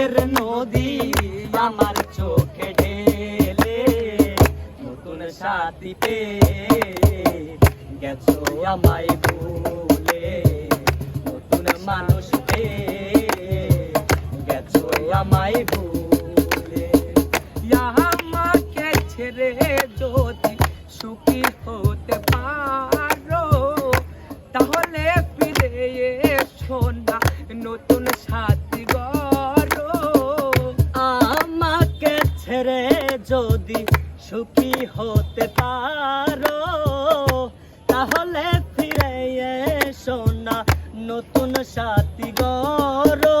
এর নদী আমার চোখে ঢেলে, নতুন সাথী গেছো আমায় ভুলে। নতুন মানুষ গেছো আমায় ভুলে। আমাকে ছেড়ে যদি সুখী হতে পারো, তাহলে ফিরে এসো না নতুন সাথী ছেড়ে যদি সুখী হতে পারো তাহলে ফিরে এসো না নতুন সাথী গড়ো।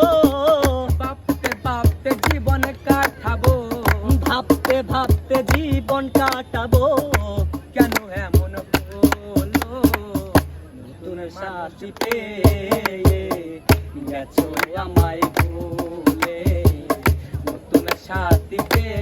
ভাবতে ভাবতে জীবন কাটাবো। ভাবতে ভাবতে জীবন কাটাবো। কেন এমন হলো নতুন সাথী পেয়ে গেছো আমায় ভুলে। নতুন সাথী পেয়ে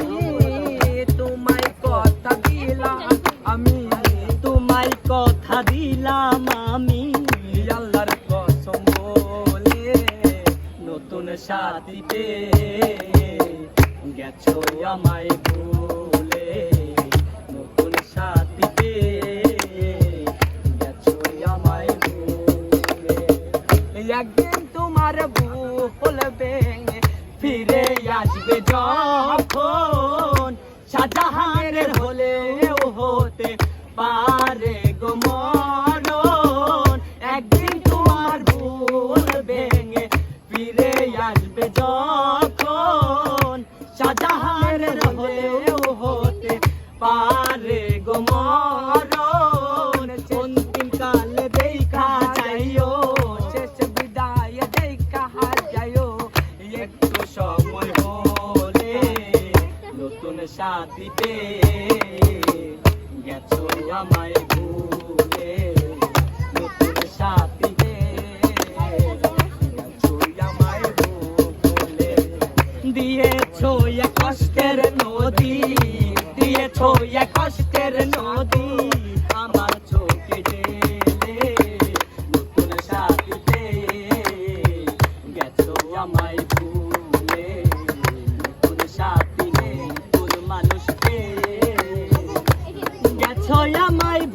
নতুন সাথী পেয়ে গেছো আমায় ভুলে। নতুন সাথী পেয়ে গেছো আমায় ভুলে। একদিন তোমার ভুল ভেঙে ফিরে আসবে যখন শাহজাহানের সাথী গেছো আমায় ভুলে। নতুন সাথী পেয়ে গেছো আমায় ভুলে। দিয়েছ এক কষ্টের নদী, দিয়েছ এক কষ্টের নদী, আমার চোখে ঢেলে। নতুন সাথী গেছো আমায় ভুলে। solo my.